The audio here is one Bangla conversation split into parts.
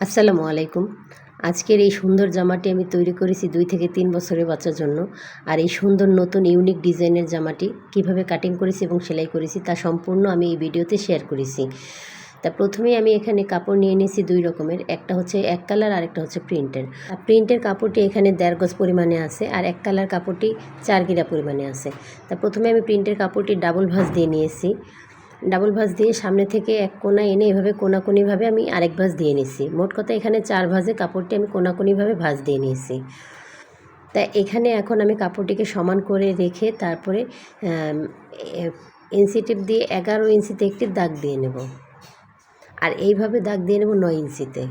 আসসালামু আলাইকুম। আজকের এই সুন্দর জামাটি আমি তৈরি করেছি দুই থেকে তিন বছরের বাচ্চার জন্য। আর এই সুন্দর নতুন ইউনিক ডিজাইনের জামাটি কীভাবে কাটিং করেছি এবং সেলাই করেছি তা সম্পূর্ণ আমি এই ভিডিওতে শেয়ার করেছি। তা প্রথমেই আমি এখানে কাপড় নিয়ে নিয়েছি দুই রকমের, একটা হচ্ছে এক কালার আর একটা হচ্ছে প্রিন্টের আর প্রিন্টের কাপড়টি এখানে দেড় গজ পরিমাণে আছে আর এক কালার কাপড়টি চার গিরা পরিমাণে আছে। তা প্রথমে আমি প্রিন্টের কাপড়টি ডাবল ভাঁজ দিয়ে নিয়েছি। ডাবল ভাঁজ দিয়ে সামনে থেকে এক কোনা এনে এভাবে কোনাকুনিভাবে আমি আরেক ভাঁজ দিয়ে নিয়েছি মোট কথা এখানে চার ভাঁজে কাপড়টি আমি কোনাকুনিভাবে ভাঁজ দিয়ে নিয়েছি। তা এখানে এখন আমি কাপড়টিকে সমান করে রেখে তারপরে ইঞ্চি দিয়ে এগারো ইঞ্চিতে একটি দাগ দিয়ে নেব। আর এইভাবে দাগ দিয়ে নেব নয় ইঞ্চিতে।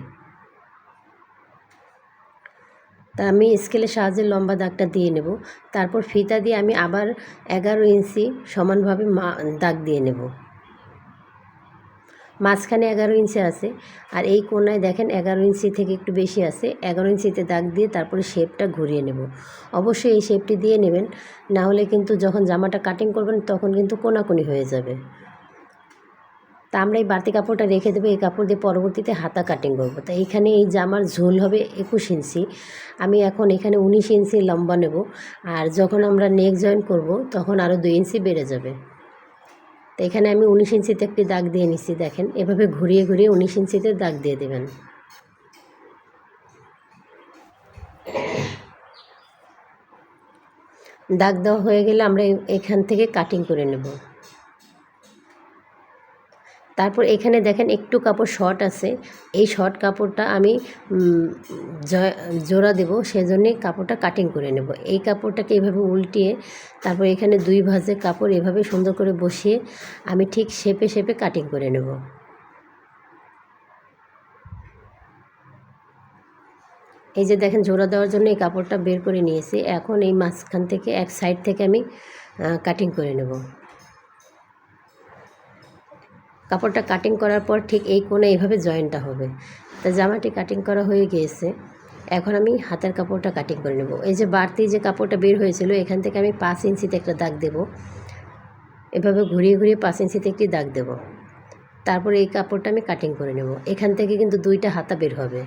তা আমি স্কেলের সাহায্যে লম্বা দাগটা দিয়ে নেব। তারপর ফিতা দিয়ে আমি আবার এগারো ইঞ্চি সমানভাবে দাগ দিয়ে নেব। মাঝখানে এগারো ইঞ্চি আছে। আর এই কোনায় দেখেন এগারো ইঞ্চি থেকে একটু বেশি আছে। এগারো ইঞ্চিতে দাগ দিয়ে তারপরে শেপটা ঘুরিয়ে নেব। অবশ্যই এই শেপটি দিয়ে নেবেন। না হলে কিন্তু যখন জামাটা কাটিং করবেন তখন কিন্তু কোনাকুনি হয়ে যাবে। তা আমরা এই বাড়তি কাপড়টা রেখে দেবো। এই কাপড় দিয়ে পরবর্তীতে হাতা কাটিং করব। তা এইখানে এই জামার ঝোল হবে একুশ ইঞ্চি। আমি এখন এখানে উনিশ ইঞ্চি লম্বা নেব। আর যখন আমরা নেক জয়েন করব তখন আরও দুই ইঞ্চি বেড়ে যাবে। তো এখানে আমি উনিশ ইঞ্চিতে একটি দাগ দিয়ে নিচ্ছি দেখেন। এভাবে ঘুরিয়ে ঘুরিয়ে উনিশ ইঞ্চিতে দাগ দিয়ে দেবেন। দাগ দেওয়া হয়ে গেলে আমরা এখান থেকে কাটিং করে নেব। তারপর এখানে দেখেন একটু কাপড় শর্ট আছে। এই শর্ট কাপড়টা আমি জোড়া দেব, সেজন্যে কাপড়টা কাটিং করে নেব। এই কাপড়টাকে এভাবে উল্টিয়ে, তারপর এখানে দুই ভাজে কাপড় এভাবে সুন্দর করে বসিয়ে আমি ঠিক শেপে শেপে কাটিং করে নেব। এই যে দেখেন জোড়া দেওয়ার জন্য এই কাপড়টা বের করে নিয়েছি। এখন এই মাঝখান থেকে এক সাইড থেকে আমি কাটিং করে নেব। কাপড়টা কাটিং করার পর ঠিক এই কোণে এইভাবে জয়েন্টটা হবে। তা জামাটি কাটিং করা হয়ে গিয়েছে। এখন আমি হাতের কাপড়টা কাটিং করে নেব। এই যে বাড়তি যে কাপড়টা বের হয়েছিল, এখান থেকে আমি পাঁচ ইঞ্চিতে একটা দাগ দেব। এভাবে ঘুরিয়ে ঘুরিয়ে পাঁচ ইঞ্চিতে একটি দাগ দেব। তারপরে এই কাপড়টা আমি কাটিং করে নেব। এখান থেকে কিন্তু দুইটা হাতা বের হবে।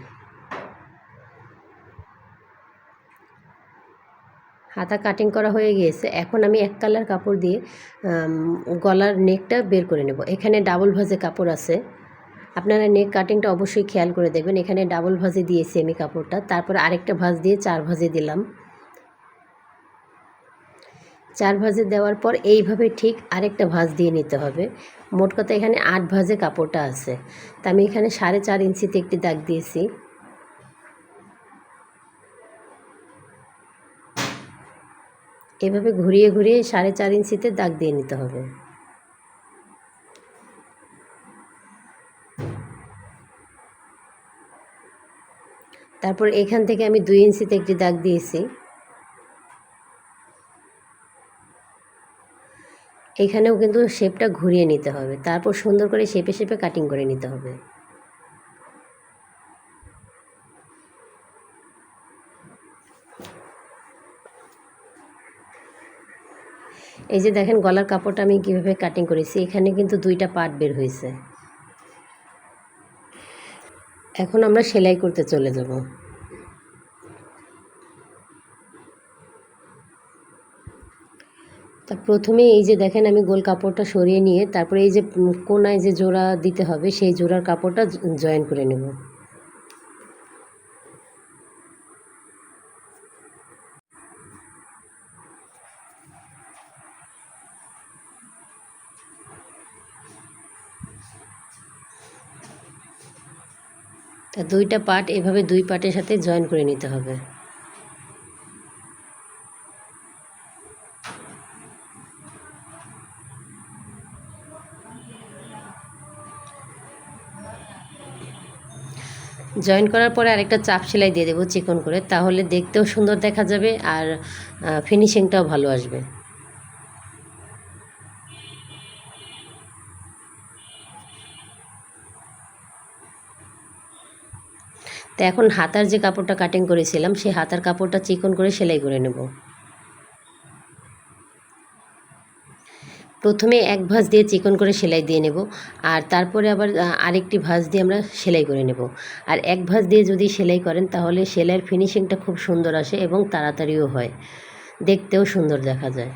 হাতা কাটিং করা হয়ে গিয়েছে। এখন আমি এক কালার কাপড় দিয়ে গলার নেকটা বের করে নেব। এখানে ডাবল ভাজে কাপড় আছে। আপনারা নেক কাটিংটা অবশ্যই খেয়াল করে দেখবেন। এখানে ডাবল ভাজে দিয়েছি আমি কাপড়টা। তারপর আরেকটা ভাজ দিয়ে চার ভাজে দিলাম। চার ভাজে দেওয়ার পর এইভাবে ঠিক আরেকটা ভাজ দিয়ে নিতে হবে। মোট কথা এখানে আট ভাজে কাপড়টা আছে। তা আমি এখানে সাড়ে চার ইঞ্চিতে একটি দাগ দিয়েছি। এভাবে ঘুরিয়ে ঘুরিয়ে সাড়ে চার ইঞ্চিতে দাগ দিয়ে নিতে হবে। তারপর এখান থেকে আমি দুই ইঞ্চিতে একটি দাগ দিয়েছি। এখানেও কিন্তু শেপটা ঘুরিয়ে নিতে হবে। তারপর সুন্দর করে শেপে শেপে কাটিং করে নিতে হবে। এই যে দেখেন গলার কাপড়টা আমি কীভাবে কাটিং করেছি, এখানে কিন্তু দুইটা পার্ট বের হয়েছে। এখন আমরা সেলাই করতে চলে যাব। তা প্রথমে এই যে দেখেন আমি গোল কাপড়টা সরিয়ে নিয়ে তারপরে এই যে কোনায় যে জোড়া দিতে হবে, সেই জোড়ার কাপড়টা জয়েন করে নেব। তা দুইটা পার্ট এভাবে দুই পার্টের সাথে জয়েন করে নিতে হবে। জয়েন করার পরে আরেকটা চাপ সেলাই দিয়ে দেবো চিকন করে, তাহলে দেখতেও সুন্দর দেখা যাবে আর ফিনিশিংটাও ভালো আসবে। তো এখন হাতার যে কাপড়টা কাটিং করেছিলাম, সেই হাতার কাপড়টা চিকন করে সেলাই করে নেব। প্রথমে এক ভাঁজ দিয়ে চিকন করে সেলাই দিয়ে নেব, আর তারপরে আবার আরেকটি ভাঁজ দিয়ে আমরা সেলাই করে নেব। আর এক ভাঁজ দিয়ে যদি সেলাই করেন, তাহলে সেলাইয়ের ফিনিশিংটা খুব সুন্দর আসে এবং তাড়াতাড়িও হয়। দেখতেও সুন্দর দেখা যায়।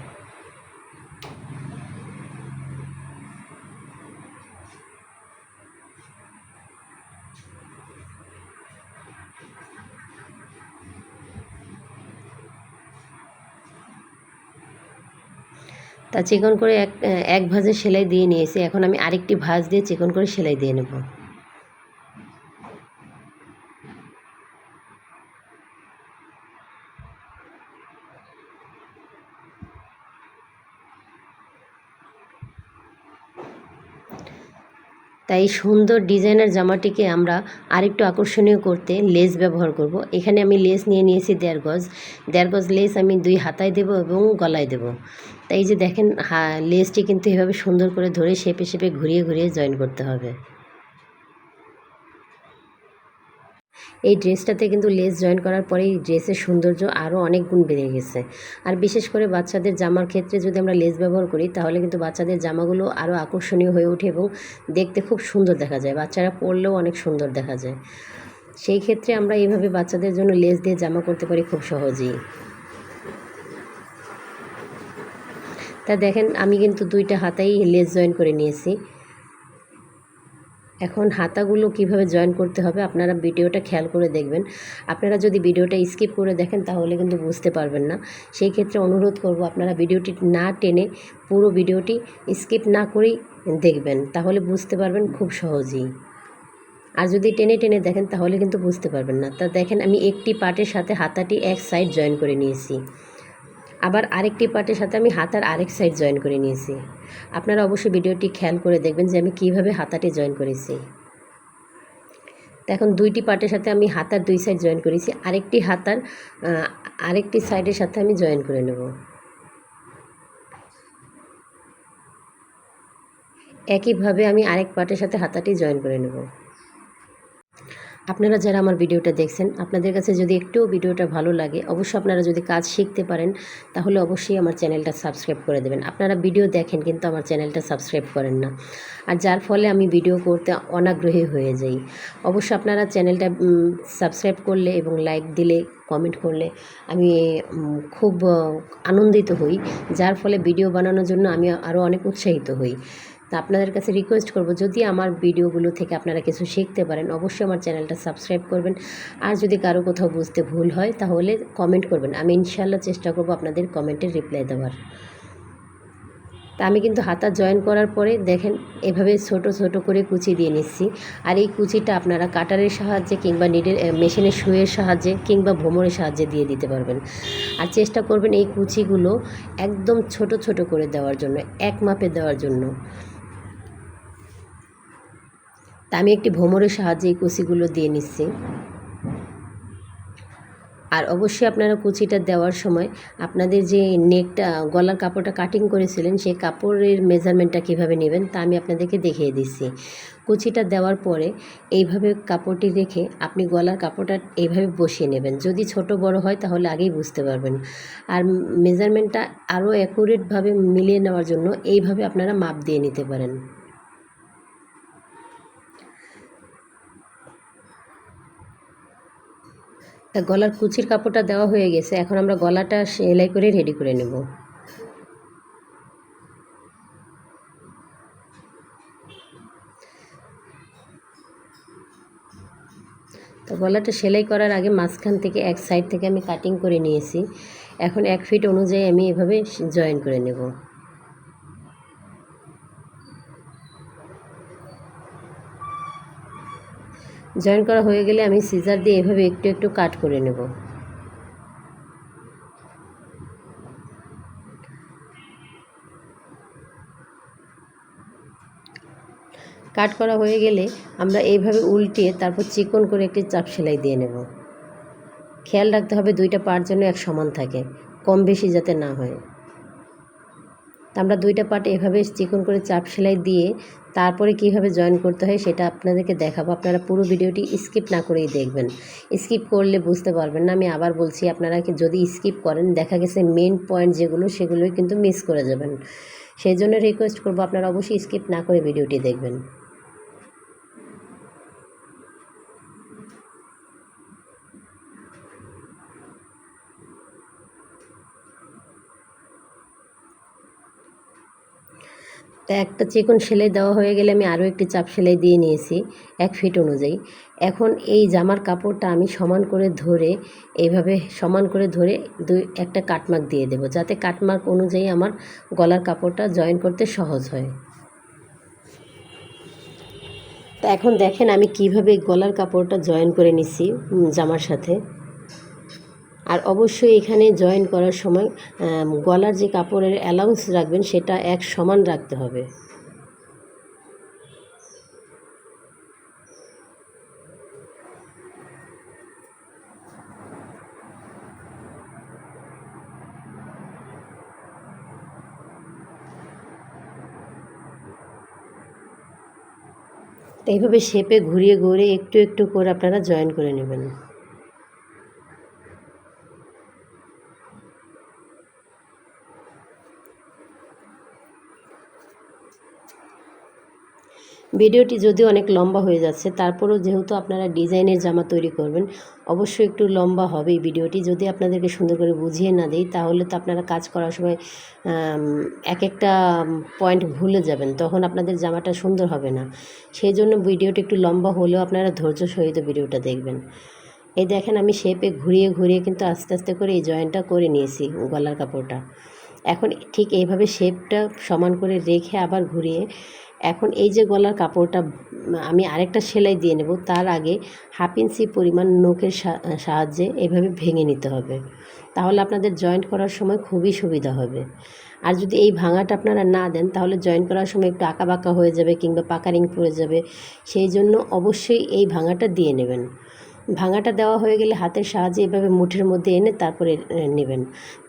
তা চিকন করে এক এক ভাঁজে সেলাই দিয়ে নিয়েছি। এখন আমি আরেকটি ভাঁজ দিয়ে চিকন করে সেলাই দিয়ে নেব। তাই সুন্দর ডিজাইনের জামাটিকে আমরা আরেকটু আকর্ষণীয় করতে লেস ব্যবহার করব। এখানে আমি লেস নিয়ে নিয়েছি দেড় গজ। দেড় গজ লেস আমি দুই হাতায় দেব এবং গলায় দেব। তাই যে দেখেন লেসটি কিন্তু এভাবে সুন্দর করে ধরে শেপে শেপে ঘুরিয়ে ঘুরিয়ে জয়েন করতে হবে। এই ড্রেসটাতে কিন্তু লেস জয়েন করার পরে এই ড্রেসের সৌন্দর্য আরও অনেক গুণ বেড়ে গেছে। আর বিশেষ করে বাচ্চাদের জামার ক্ষেত্রে যদি আমরা লেস ব্যবহার করি, তাহলে কিন্তু বাচ্চাদের জামাগুলো আরও আকর্ষণীয় হয়ে ওঠে এবং দেখতে খুব সুন্দর দেখা যায়। বাচ্চারা পরলেও অনেক সুন্দর দেখা যায়। সেই ক্ষেত্রে আমরা এইভাবে বাচ্চাদের জন্য লেস দিয়ে জামা করতে পারি খুব সহজেই। তা দেখেন, আমি কিন্তু দুইটা হাতাই লেস জয়েন করে নিয়েছি। এখন হাতাগুলো কীভাবে জয়েন করতে হবে আপনারা ভিডিওটা খেয়াল করে দেখবেন। আপনারা যদি ভিডিওটা স্কিপ করে দেখেন তাহলে কিন্তু বুঝতে পারবেন না। সেই ক্ষেত্রে অনুরোধ করব আপনারা ভিডিওটি না টেনে পুরো ভিডিওটি স্কিপ না করেই দেখবেন। তাহলে বুঝতে পারবেন খুব সহজেই। আর যদি টেনে টেনে দেখেন তাহলে কিন্তু বুঝতে পারবেন না। তা দেখেন আমি একটি পার্টের সাথে হাতাটি এক সাইড জয়েন করে নিয়েছি। আবার আরেকটি পার্টের সাথে আমি হাতার আরেক সাইড জয়েন করে নিয়েছি। আপনারা অবশ্যই ভিডিওটি খেয়াল করে দেখবেন যে আমি কীভাবে হাতাটি জয়েন করেছি। এখন দুইটি পার্টের সাথে আমি হাতার দুই সাইড জয়েন করেছি। আরেকটি হাতার আরেকটি সাইডের সাথে আমি জয়েন করে নেব। একইভাবে আমি আরেক পার্টের সাথে হাতাটি জয়েন করে নেব। আপনারা যারা আমার ভিডিওটা দেখছেন, আপনাদের কাছে যদি একটুও ভিডিওটা ভালো লাগে, অবশ্যই আপনারা যদি কাজ শিখতে পারেন, তাহলে অবশ্যই আমার চ্যানেলটা সাবস্ক্রাইব করে দেবেন। আপনারা ভিডিও দেখেন, কিন্তু আমার চ্যানেলটা সাবস্ক্রাইব করেন না। আর যার ফলে আমি ভিডিও করতে অনাগ্রহী হয়ে যাই। অবশ্য আপনারা চ্যানেলটা সাবস্ক্রাইব করলে এবং লাইক দিলে, কমেন্ট করলে আমি খুব, আনন্দিত হই। যার ফলে ভিডিও বানানোর জন্য আমি আরও অনেক উৎসাহিত হই। তা আপনাদের কাছে রিকোয়েস্ট করব, যদি আমার ভিডিওগুলো থেকে আপনারা কিছু শিখতে পারেন, অবশ্যই আমার চ্যানেলটা সাবস্ক্রাইব করবেন। আর যদি কারও কোথাও বুঝতে ভুল হয়, তাহলে কমেন্ট করবেন। আমি ইনশাল্লাহ চেষ্টা করব আপনাদের কমেন্টের রিপ্লাই দেওয়ার। তা আমি কিন্তু হাতা জয়েন করার পরে দেখেন, এভাবে ছোট ছোট করে কুচি দিয়ে নিচ্ছি। আর এই কুচিটা আপনারা কাটারের সাহায্যে কিংবা নিডের মেশিনের শুয়ের সাহায্যে কিংবা ভোমরের সাহায্যে দিয়ে দিতে পারবেন। আর চেষ্টা করবেন এই কুচিগুলো একদম ছোট ছোট করে দেওয়ার জন্য, এক মাপে দেওয়ার জন্য। তা আমি একটি ভোমরের সাহায্যে এই কুচিগুলো দিয়ে নিচ্ছি। আর অবশ্যই আপনারা কুচিটা দেওয়ার সময় আপনাদের যে নেকটা, গলার কাপড়টা কাটিং করেছিলেন, সেই কাপড়ের মেজারমেন্টটা কীভাবে নেবেন তা আমি আপনাদেরকে দেখিয়ে দিচ্ছি। কুচিটা দেওয়ার পরে এইভাবে কাপড়টি রেখে আপনি গলার কাপড়টা এইভাবে বসিয়ে নেবেন। যদি ছোট বড় হয় তাহলে আগেই বুঝতে পারবেন। আর মেজারমেন্টটা আরও অ্যাকুরেটভাবে মিলিয়ে নেওয়ার জন্য এইভাবে আপনারা মাপ দিয়ে নিতে পারেন। তা গলার কুচির কাপড়টা দেওয়া হয়ে গেছে, এখন আমরা গলাটা সেলাই করে রেডি করে নেব। তো গলাটা সেলাই করার আগে মাঝখান থেকে এক সাইড থেকে আমি কাটিং করে নিয়েছি। এখন এক ফিট অনুযায়ী আমি এভাবে জয়েন করে নেব। জয়েন করা হয়ে গেলে আমি সিজার দিয়ে এভাবে একটু একটু কাট করে নেব। কাট করা হয়ে গেলে আমরা এইভাবে উল্টিয়ে তারপর চিকন করে একটি চাপ সেলাই দিয়ে নেব। খেয়াল রাখতে হবে দুইটা পার যেন এক সমান থাকে, কম বেশি যাতে না হয়। আমরা দুইটা পার্ট এভাবে চিকন করে চাপ সেলাই দিয়ে তারপরে কীভাবে জয়েন করতে হয় সেটা আপনাদেরকে দেখাবো। আপনারা পুরো ভিডিওটি স্কিপ না করেই দেখবেন। স্কিপ করলে বুঝতে পারবেন না। আমি আবার বলছি, আপনারা কি যদি স্কিপ করেন, দেখা গেছে মেন পয়েন্ট যেগুলো, সেগুলোই কিন্তু মিস করে যাবেন। সেই জন্য রিকোয়েস্ট করব, আপনারা অবশ্যই স্কিপ না করে ভিডিওটি দেখবেন। তা একটা চিকন সেলাই দেওয়া হয়ে গেলে আমি আরও একটি চাপ সেলাই দিয়ে নিয়েছি এক ফিট অনুযায়ী। এখন এই জামার কাপড়টা আমি সমান করে ধরে এইভাবে সমান করে ধরে দুই, একটা কাটমার্ক দিয়ে দেব যাতে কাটমার্ক অনুযায়ী আমার গলার কাপড়টা জয়েন করতে সহজ হয়। তা এখন দেখেন আমি কীভাবে গলার কাপড়টা জয়েন করে নিচ্ছি জামার সাথে। আর অবশ্যই এখানে জয়েন করার সময় গলার যে কাপড়ের অ্যালাউন্স রাখবেন সেটা এক সমান রাখতে হবে। এইভাবে শেপে ঘুরিয়ে ঘুরে একটু একটু করে আপনারা জয়েন করে নেবেন। ভিডিওটি যদিও অনেক লম্বা হয়ে যাচ্ছে, তারপরেও যেহেতু আপনারা ডিজাইনের জামা তৈরি করবেন, অবশ্যই একটু লম্বা হবে এই ভিডিওটি। যদি আপনাদেরকে সুন্দর করে বুঝিয়ে না দিই, তাহলে তো আপনারা কাজ করার সময় এক একটা পয়েন্ট ভুলে যাবেন, তখন আপনাদের জামাটা সুন্দর হবে না। সেই জন্য ভিডিওটি একটু লম্বা হলেও আপনারা ধৈর্য সহিত ভিডিওটা দেখবেন। এই দেখেন আমি শেপে ঘুরিয়ে ঘুরিয়ে কিন্তু আস্তে আস্তে করে এই জয়েন্টটা করে নিয়েছি গলার কাপড়টা। এখন ঠিক এইভাবে শেপটা সমান করে রেখে আবার ঘুরিয়ে এখন এই যে গলার কাপড়টা, আমি আরেকটা সেলাই দিয়ে নেব, তার আগে হাফ ইঞ্চি পরিমাণ নোকের সাহায্যে এভাবে ভেঙে নিতে হবে। তাহলে আপনাদের জয়েন্ট করার সময় খুবই সুবিধা হবে। আর যদি এই ভাঙাটা আপনারা না দেন, তাহলে জয়েন করার সময় একটু আঁকা বাঁকা হয়ে যাবে কিংবা পাকারিং পড়ে যাবে, সেই জন্য অবশ্যই এই ভাঙাটা দিয়ে নেবেন। ভাঙাটা দেওয়া হয়ে গেলে হাতের সাহায্যে এভাবে মুঠের মধ্যে এনে তারপরে নেবেন।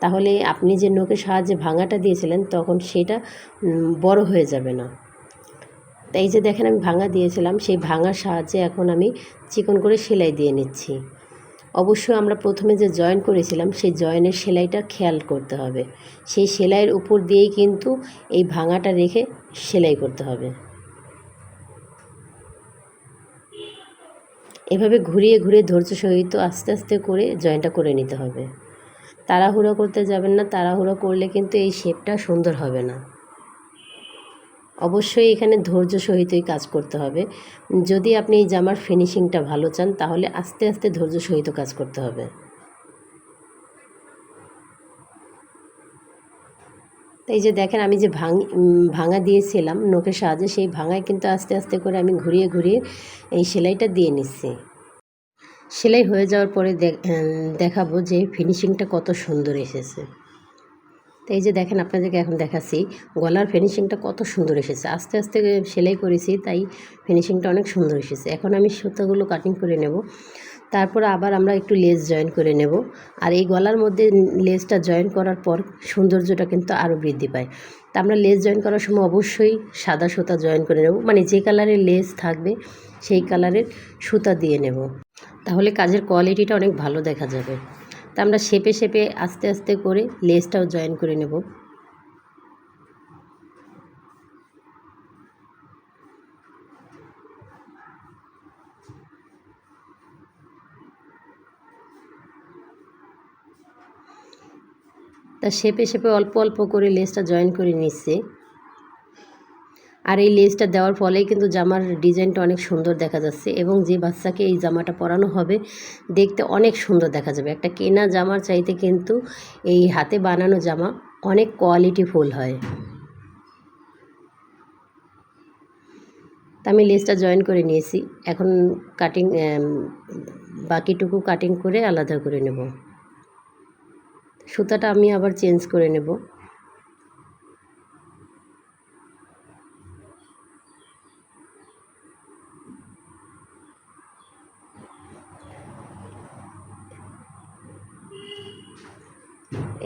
তাহলে আপনি যে নোকের সাহায্যে ভাঙাটা দিয়েছিলেন, তখন সেটা বড় হয়ে যাবে না। তাই এই যে দেখেন আমি ভাঙা দিয়েছিলাম, সেই ভাঙার সাহায্যে এখন আমি চিকন করে সেলাই দিয়ে নিচ্ছি। অবশ্যই আমরা প্রথমে যে জয়েন করেছিলাম, সেই জয়েনের সেলাইটা খেয়াল করতে হবে। সেই সেলাইয়ের উপর দিয়েই কিন্তু এই ভাঙাটা রেখে সেলাই করতে হবে। এভাবে ঘুরিয়ে ঘুরিয়ে ধৈর্য সহিত আস্তে আস্তে করে জয়েনটা করে নিতে হবে। তাড়াহুড়ো করতে যাবেন না, তাড়াহুড়ো করলে কিন্তু এই শেপটা সুন্দর হবে না। অবশ্যই এখানে ধৈর্য সহিতই কাজ করতে হবে। যদি আপনি এই জামার ফিনিশিংটা ভালো চান, তাহলে আস্তে আস্তে ধৈর্য সহিত কাজ করতে হবে। এই যে দেখেন, আমি যে ভাঙ ভাঙা দিয়েছিলাম নোকের সাহায্যে, সেই ভাঙায় কিন্তু আস্তে আস্তে করে আমি ঘুরিয়ে ঘুরিয়ে এই সেলাইটা দিয়ে নিচ্ছি। সেলাই হয়ে যাওয়ার পরে দেখাবো যে ফিনিশিংটা কত সুন্দর এসেছে। তো এই যে দেখেন আপনাদেরকে এখন দেখাচ্ছি, গলার ফিনিশিংটা কত সুন্দর এসেছে। আস্তে আস্তে সেলাই করেছি, তাই ফিনিশিংটা অনেক সুন্দর এসেছে। এখন আমি সুতাগুলো কাটিং করে নেব। তারপর আবার আমরা একটু লেস জয়েন করে নেব। আর এই গলার মধ্যে লেসটা জয়েন করার পর সৌন্দর্যটা কিন্তু আরও বৃদ্ধি পায়। তা আমরা লেস জয়েন করার সময় অবশ্যই সাদা সুতা জয়েন করে নেব। মানে যে কালারের লেস থাকবে, সেই কালারের সুতা দিয়ে নেব। তাহলে কাজের কোয়ালিটিটা অনেক ভালো দেখা যাবে। তা আমরা শেপে শেপে আস্তে আস্তে করে লেসটাও জয়েন করে নেব। তা শেপে শেপে অল্প অল্প করে লেসটা জয়েন করে নিচ্ছে। আর এই লেসটা দেওয়ার ফলেই কিন্তু জামার ডিজাইনটা অনেক সুন্দর দেখা যাচ্ছে এবং যে বাচ্চাকে এই জামাটা পরানো হবে, দেখতে অনেক সুন্দর দেখা যাবে। একটা কেনা জামার চাইতে কিন্তু এই হাতে বানানো জামা অনেক কোয়ালিটিফুল হয়। তা আমি লেসটা জয়েন করে নিয়েছি। এখন কাটিং বাকিটুকু কাটিং করে আলাদা করে নেব। সুতাটা আমি আবার চেঞ্জ করে নেব।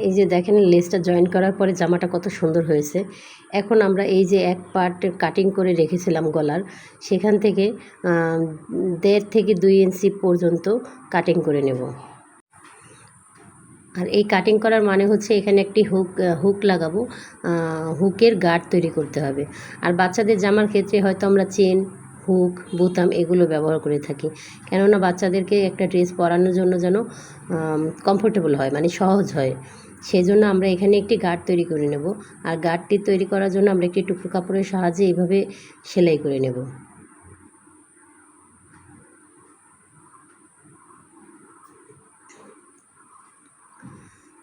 এই যে দেখেন লেসটা জয়েন করার পরে জামাটা কত সুন্দর হয়েছে। এখন আমরা এই যে এক পার্ট কাটিং করে রেখেছিলাম গলার, সেখান থেকে দেড় থেকে দুই ইঞ্চি পর্যন্ত কাটিং করে নেব। আর এই কাটিং করার মানে হচ্ছে এখানে একটি হুক হুক লাগাবো হুকের গার্ড তৈরি করতে হবে। আর বাচ্চাদের জামার ক্ষেত্রে হয়তো আমরা চেন হুক বোতাম এগুলো ব্যবহার করে থাকি। কেননা বাচ্চাদেরকে একটা ড্রেস পরানোর জন্য যেন কমফোর্টেবল হয় মানে সহজ হয়। সেই জন্য আমরা এখানে একটি গার্ড তৈরি করে নেব। আর গার্ডটি তৈরি করার জন্য আমরা একটি টুকরো কাপড়ের সাহায্যে এইভাবে সেলাই করে নেব।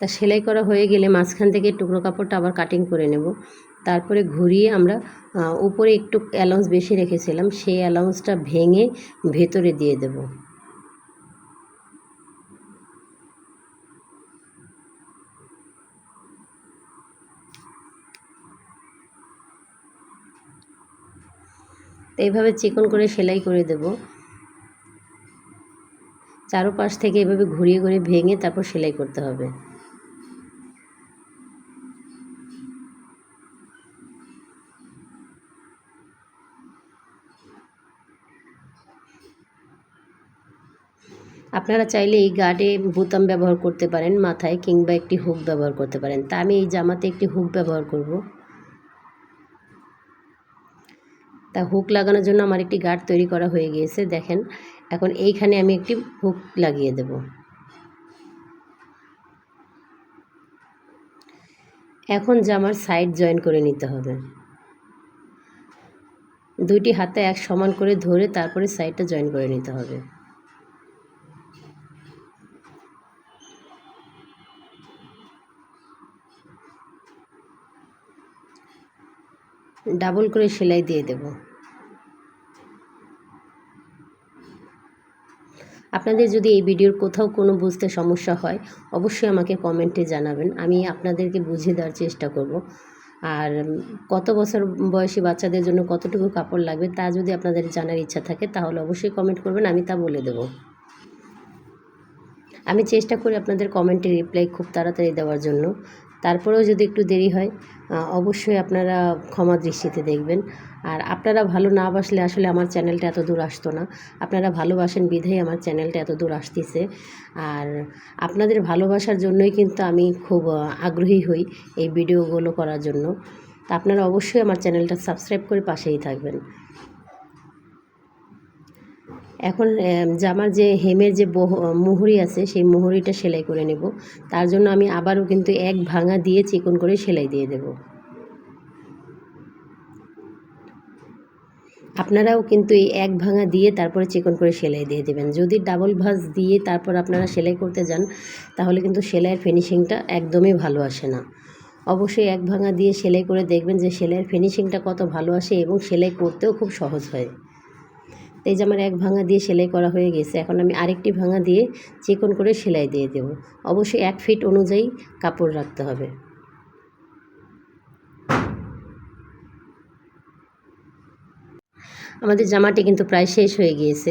তা সেলাই করা হয়ে গেলে মাঝখান থেকে টুকরো কাপড়টা আবার কাটিং করে নেব। তারপরে ঘুরিয়ে আমরা উপরে একটু অ্যালাউন্স বেশি রেখেছিলাম, সেই অ্যালাউন্সটা ভেঙে ভেতরে দিয়ে দেব। তো এইভাবে চিকন করে সেলাই করে দেব। চারোপাশ থেকে এভাবে ঘুরিয়ে ঘুরিয়ে ভেঙে তারপর সেলাই করতে হবে। আপনারা চাইলে এই গার্ডে বোতাম ব্যবহার করতে পারেন মাথায় কিংবা একটি হুক ব্যবহার করতে পারেন। তা আমি এই জামাতে একটি হুক ব্যবহার করব। তা হুক লাগানোর জন্য আমার একটি গার্ড তৈরি করা হয়ে গিয়েছে, দেখেন। এখন এইখানে আমি একটি হুক লাগিয়ে দেব। এখন জামার সাইড জয়েন করে নিতে হবে। দুইটি হাতে এক সমান করে ধরে তারপরে সাইডটা জয়েন করে নিতে হবে। ডাবল করে সেলাই দিয়ে দেব। আপনাদের যদি এই ভিডিওর কোথাও কোনো বুঝতে সমস্যা হয়, অবশ্যই আমাকে কমেন্টে জানাবেন। আমি আপনাদেরকে বুঝিয়ে দেওয়ার চেষ্টা করব। আর কত বছর বয়সী বাচ্চাদের জন্য কতটুকু কাপড় লাগবে তা যদি আপনাদের জানার ইচ্ছা থাকে, তাহলে অবশ্যই কমেন্ট করবেন, আমি তা বলে দেবো। আমি চেষ্টা করি আপনাদের কমেন্টে রিপ্লাই খুব তাড়াতাড়ি দেওয়ার জন্য। তারপরেও যদি একটু দেরি হয় অবশ্যই আপনারা ক্ষমা দৃষ্টিতে দেখবেন। আর আপনারা ভালো না বাসলে আসলে আমার চ্যানেলটা এত দূর আসতো না। আপনারা ভালোবাসেন বিধেই আমার চ্যানেলটা এত দূর আসতেছে। আর আপনাদের ভালোবাসার জন্যই কিন্তু আমি খুব আগ্রহী হই এই ভিডিওগুলো করার জন্য। তা আপনারা অবশ্যই আমার চ্যানেলটা সাবস্ক্রাইব করে পাশেই থাকবেন। এখন জামার যে হেমের যে বহ- মুহুরি আছে, সেই মুহুরিটা সেলাই করে নেব। তার জন্য আমি আবারও কিন্তু এক ভাঙা দিয়ে চিকন করে সেলাই দিয়ে দেব। আপনারাও কিন্তু এই এক ভাঙা দিয়ে তারপরে চিকন করে সেলাই দিয়ে দেবেন। যদি ডাবল ভাঁজ দিয়ে তারপর আপনারা সেলাই করতে যান, তাহলে কিন্তু সেলাইয়ের ফিনিশিংটা একদমই ভালো আসে না। অবশ্যই এক ভাঙা দিয়ে সেলাই করে দেখবেন যে সেলাইয়ের ফিনিশিংটা কত ভালো আসে এবং সেলাই করতেও খুব সহজ হয়। এই যে আমার এক ভাঙা দিয়ে সেলাই করা হয়ে গেছে, এখন আমি আরেকটি ভাঙা দিয়ে চিকন করে সেলাই দিয়ে দেব। অবশ্যই এক ফিট অনুযায়ী কাপড় রাখতে হবে। আমাদের জামাটি কিন্তু প্রায় শেষ হয়ে গিয়েছে।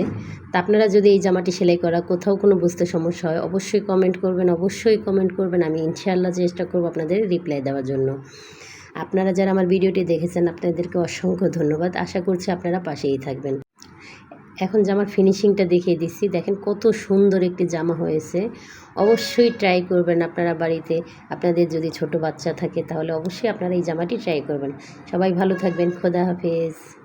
তা আপনারা যদি এই জামাটি সেলাই করা কোথাও কোনো বুঝতে সমস্যা হয়, অবশ্যই কমেন্ট করবেন, অবশ্যই কমেন্ট করবেন, আমি ইনশাআল্লাহ চেষ্টা করব আপনাদের রিপ্লাই দেওয়ার জন্য। আপনারা যারা আমার ভিডিওটি দেখেছেন, আপনাদেরকে অসংখ্য ধন্যবাদ। আশা করছি আপনারা পাশেই থাকবেন। এখন জামার ফিনিশিংটা দেখিয়ে দিচ্ছি, দেখেন কত সুন্দর একটি জামা হয়েছে। অবশ্যই ট্রাই করবেন আপনারা বাড়িতে। আপনাদের যদি ছোট বাচ্চা থাকে, তাহলে অবশ্যই আপনারা এই জামাটি ট্রাই করবেন। সবাই ভালো থাকবেন, খোদা হাফেজ।